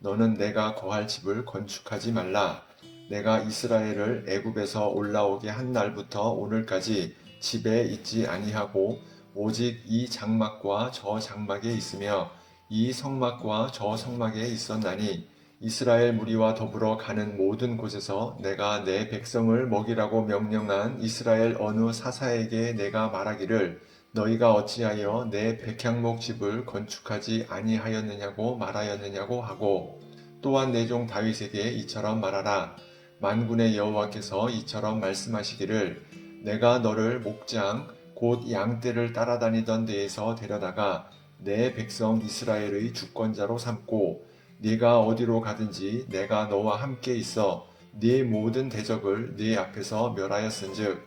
너는 내가 거할 집을 건축하지 말라. 내가 이스라엘을 애굽에서 올라오게 한 날부터 오늘까지 집에 있지 아니하고 오직 이 장막과 저 장막에 있으며 이 성막과 저 성막에 있었나니 이스라엘 무리와 더불어 가는 모든 곳에서 내가 내 백성을 먹이라고 명령한 이스라엘 어느 사사에게 내가 말하기를 너희가 어찌하여 내 백향목 집을 건축하지 아니하였느냐고 말하였느냐고 하고 또한 내 종 다윗에게 이처럼 말하라. 만군의 여호와께서 이처럼 말씀하시기를 내가 너를 목장 곧 양떼를 따라다니던 데에서 데려다가 내 백성 이스라엘의 주권자로 삼고 네가 어디로 가든지 내가 너와 함께 있어 네 모든 대적을 네 앞에서 멸하였은즉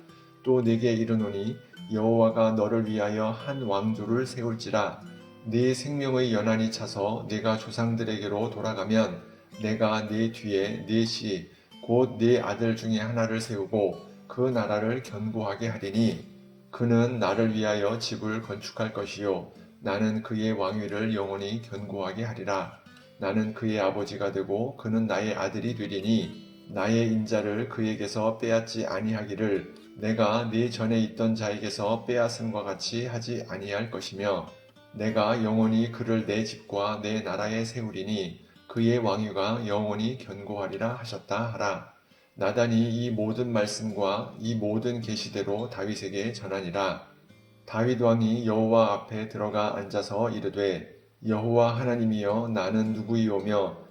또 네게 이르노니 여호와가 너를 위하여 한 왕조를 세울지라. 네 생명의 연한이 차서 네가 조상들에게로 돌아가면 내가 네 뒤에 넷이 곧네 아들 중에 하나를 세우고 그 나라를 견고하게 하리니 그는 나를 위하여 집을 건축할 것이요 나는 그의 왕위를 영원히 견고하게 하리라. 나는 그의 아버지가 되고 그는 나의 아들이 되리니 나의 인자를 그에게서 빼앗지 아니하기를 내가 네 전에 있던 자에게서 빼앗음과 같이 하지 아니할 것이며 내가 영원히 그를 내 집과 내 나라에 세우리니 그의 왕위가 영원히 견고하리라 하셨다 하라. 나단이 이 모든 말씀과 이 모든 계시대로 다윗에게 전하니라. 다윗 왕이 여호와 앞에 들어가 앉아서 이르되 여호와 하나님이여 나는 누구이오며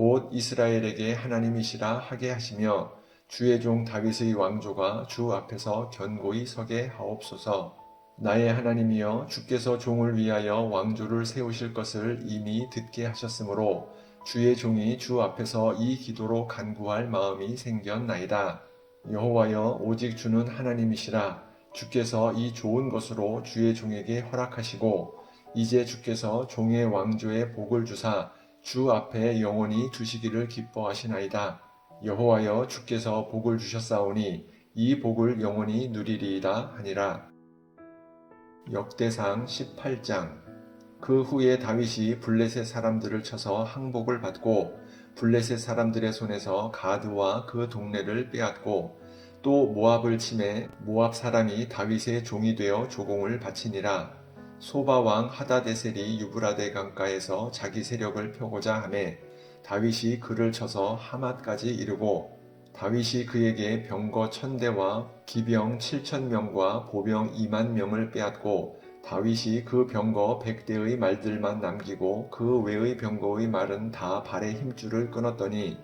곧 이스라엘에게 하나님이시라 하게 하시며 주의 종 다윗의 왕조가 주 앞에서 견고히 서게 하옵소서. 나의 하나님이여 주께서 종을 위하여 왕조를 세우실 것을 이미 듣게 하셨으므로 주의 종이 주 앞에서 이 기도로 간구할 마음이 생겼나이다. 여호와여 오직 주는 하나님이시라 주께서 이 좋은 것으로 주의 종에게 허락하시고 이제 주께서 종의 왕조에 복을 주사 주 앞에 영원히 두시기를 기뻐하시나이다. 여호와여 주께서 복을 주셨사오니 이 복을 영원히 누리리이다 하니라. 역대상 18장 그 후에 다윗이 블레셋 사람들을 쳐서 항복을 받고 블레셋 사람들의 손에서 가드와 그 동네를 빼앗고 또 모압을 침해 모압 사람이 다윗의 종이 되어 조공을 바치니라 소바 왕 하다데셀이 유브라데 강가에서 자기 세력을 펴고자 하매 다윗이 그를 쳐서 하맛까지 이르고 다윗이 그에게 병거 천대와 기병 칠천 명과 보병 이만 명을 빼앗고 다윗이 그 병거 백대의 말들만 남기고 그 외의 병거의 말은 다 발의 힘줄을 끊었더니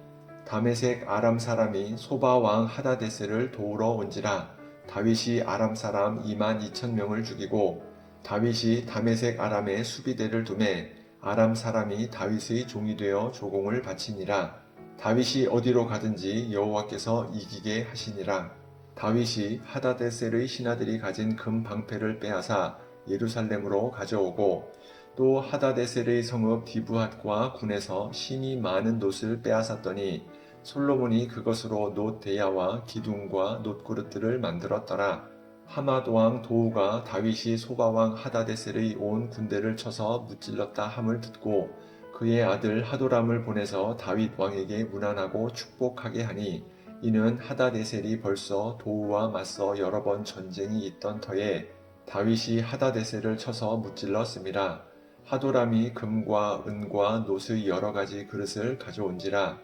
다메색 아람 사람이 소바 왕 하다데스를 도우러 온지라 다윗이 아람 사람 2만 2천 명을 죽이고 다윗이 다메색 아람에 수비대를 두매 아람 사람이 다윗의 종이 되어 조공을 바치니라 다윗이 어디로 가든지 여호와께서 이기게 하시니라 다윗이 하다데셀의 신하들이 가진 금 방패를 빼앗아 예루살렘으로 가져오고 또 하다데셀의 성읍 디브핫과 군에서 심이 많은 놋을 빼앗았더니 솔로몬이 그것으로 놋 대야와 기둥과 놋 그릇들을 만들었더라. 하맛 왕 도우가 다윗이 소바 왕 하다데셀의 온 군대를 쳐서 무찔렀다 함을 듣고 그의 아들 하도람을 보내서 다윗 왕에게 문안하고 축복하게 하니 이는 하다데셀이 벌써 도우와 맞서 여러 번 전쟁이 있던 터에 다윗이 하다데셀을 쳐서 무찔렀습니다. 하도람이 금과 은과 노스의 여러 가지 그릇을 가져온지라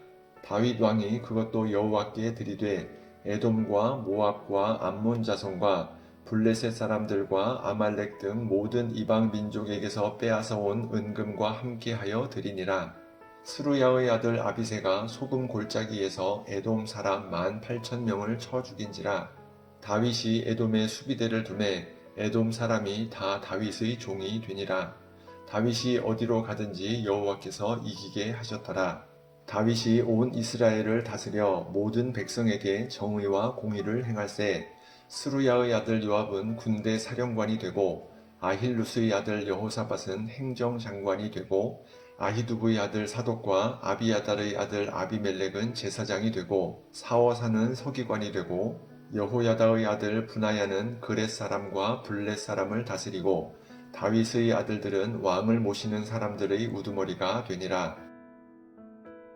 다윗 왕이 그것도 여호와께 드리되 에돔과 모압과 암몬 자손과 블레셋 사람들과 아말렉 등 모든 이방 민족에게서 빼앗아 온 은금과 함께하여 드리니라. 스루야의 아들 아비세가 소금 골짜기에서 에돔 사람 만 팔천 명을 쳐 죽인지라. 다윗이 에돔에 수비대를 두매 에돔 사람이 다 다윗의 종이 되니라. 다윗이 어디로 가든지 여호와께서 이기게 하셨더라. 다윗이 온 이스라엘을 다스려 모든 백성에게 정의와 공의를 행할세 스루야의 아들 요압은 군대 사령관이 되고 아힐루스의 아들 여호사밧은 행정장관이 되고 아히두브의 아들 사독과 아비야달의 아들 아비멜렉은 제사장이 되고 사워사는 서기관이 되고 여호야다의 아들 분하야는 그렛 사람과 블렛 사람을 다스리고 다윗의 아들들은 왕을 모시는 사람들의 우두머리가 되니라.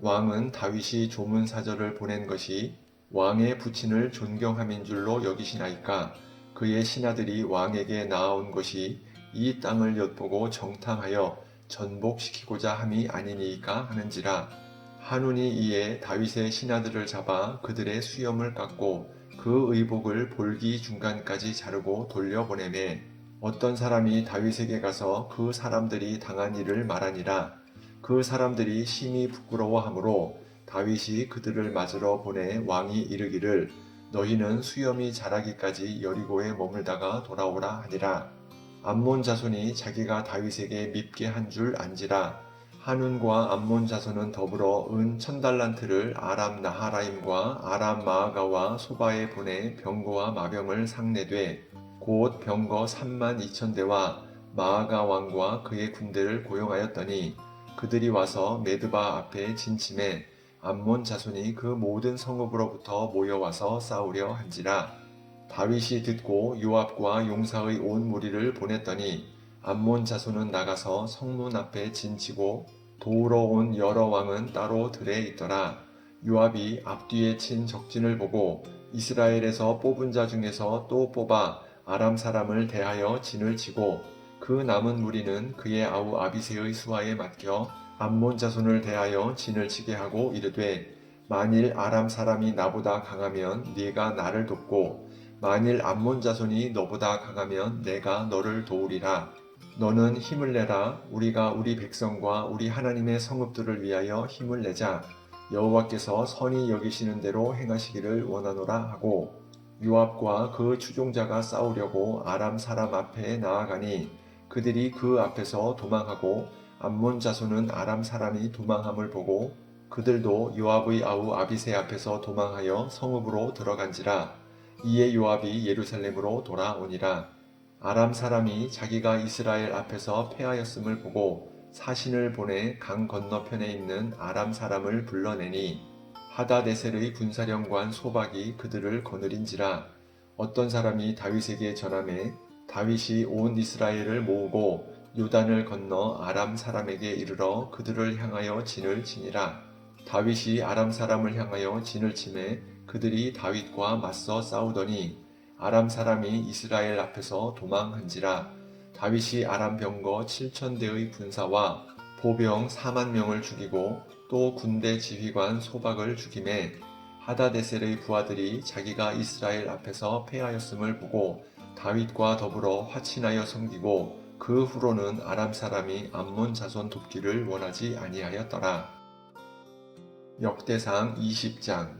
왕은 다윗이 조문 사절을 보낸 것이 왕의 부친을 존경함인 줄로 여기시나이까? 그의 신하들이 왕에게 나아온 것이 이 땅을 엿보고 정탐하여 전복시키고자 함이 아니니까 하는지라. 한운이 이에 다윗의 신하들을 잡아 그들의 수염을 깎고 그 의복을 볼기 중간까지 자르고 돌려보내매. 어떤 사람이 다윗에게 가서 그 사람들이 당한 일을 말하니라 그 사람들이 심히 부끄러워하므로 다윗이 그들을 맞으러 보내 왕이 이르기를 너희는 수염이 자라기까지 여리고에 머물다가 돌아오라 하니라. 암몬 자손이 자기가 다윗에게 밉게 한 줄 안지라. 한운과 암몬 자손은 더불어 은 천달란트를 아람 나하라임과 아람 마아가와 소바에 보내 병거와 마병을 상내되 곧 병거 3만 2천 대와 마아가 왕과 그의 군대를 고용하였더니 그들이 와서 메드바 앞에 진침해 암몬 자손이 그 모든 성읍으로부터 모여와서 싸우려 한지라. 다윗이 듣고 요압과 용사의 온 무리를 보냈더니 암몬 자손은 나가서 성문 앞에 진치고 도우러 온 여러 왕은 따로 들에 있더라. 요압이 앞뒤에 친 적진을 보고 이스라엘에서 뽑은 자 중에서 또 뽑아 아람 사람을 대하여 진을 치고 그 남은 무리는 그의 아우 아비세의 수하에 맡겨 암몬 자손을 대하여 진을 치게 하고 이르되 만일 아람 사람이 나보다 강하면 네가 나를 돕고 만일 암몬 자손이 너보다 강하면 내가 너를 도우리라. 너는 힘을 내라. 우리가 우리 백성과 우리 하나님의 성읍들을 위하여 힘을 내자. 여호와께서 선히 여기시는 대로 행하시기를 원하노라 하고 요압과 그 추종자가 싸우려고 아람 사람 앞에 나아가니 그들이 그 앞에서 도망하고 암몬 자손은 아람 사람이 도망함을 보고 그들도 요압의 아우 아비세 앞에서 도망하여 성읍으로 들어간지라 이에 요압이 예루살렘으로 돌아오니라. 아람 사람이 자기가 이스라엘 앞에서 패하였음을 보고 사신을 보내 강 건너편에 있는 아람 사람을 불러내니 하다데셀의 군사령관 소박이 그들을 거느린지라 어떤 사람이 다윗에게 전함에 다윗이 온 이스라엘을 모으고 요단을 건너 아람 사람에게 이르러 그들을 향하여 진을 치니라. 다윗이 아람 사람을 향하여 진을 치매 그들이 다윗과 맞서 싸우더니 아람 사람이 이스라엘 앞에서 도망한지라. 다윗이 아람 병거 7천 대의 군사와 보병 4만 명을 죽이고 또 군대 지휘관 소박을 죽임에 하다데셀의 부하들이 자기가 이스라엘 앞에서 패하였음을 보고 다윗과 더불어 화친하여 섬기고 그 후로는 아람 사람이 암몬 자손 돕기를 원하지 아니하였더라. 역대상 20장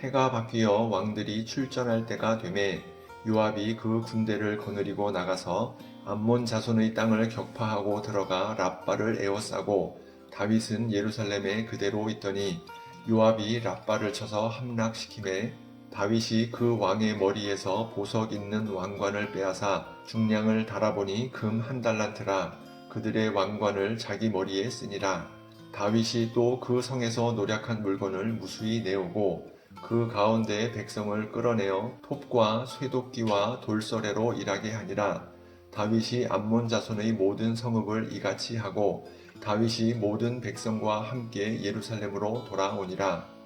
해가 바뀌어 왕들이 출전할 때가 되매 요압이 그 군대를 거느리고 나가서 암몬 자손의 땅을 격파하고 들어가 랍바를 에워싸고 다윗은 예루살렘에 그대로 있더니 요압이 랍바를 쳐서 함락시키매 다윗이 그 왕의 머리에서 보석 있는 왕관을 빼앗아 중량을 달아보니 금 한 달란트라. 그들의 왕관을 자기 머리에 쓰니라. 다윗이 또 그 성에서 노력한 물건을 무수히 내오고 그 가운데 백성을 끌어내어 톱과 쇠도끼와 돌서래로 일하게 하니라. 다윗이 암몬 자손의 모든 성읍을 이같이 하고 다윗이 모든 백성과 함께 예루살렘으로 돌아오니라.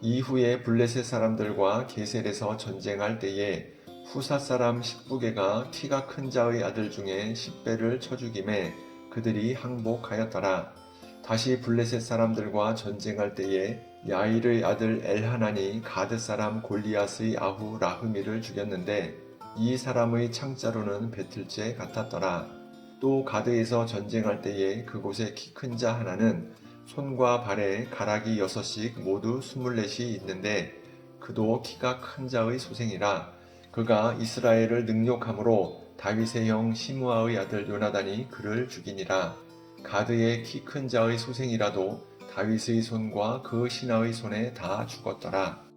이후에 블레셋 사람들과 게셀에서 전쟁할 때에 후사 사람 십부게가 키가 큰 자의 아들 중에 십배를 쳐 죽임에 그들이 항복하였더라. 다시 블레셋 사람들과 전쟁할 때에 야일의 아들 엘하난이 가드 사람 골리앗의 아후 라흐미를 죽였는데 이 사람의 창자로는 배틀째 같았더라. 또 가드에서 전쟁할 때에 그곳에 키큰 자 하나는 손과 발에 가락이 여섯씩 모두 스물넷이 있는데 그도 키가 큰 자의 소생이라 그가 이스라엘을 능욕함으로 다윗의 형 시므아의 아들 요나단이 그를 죽이니라. 가드의 키 큰 자의 소생이라도 다윗의 손과 그 신하의 손에 다 죽었더라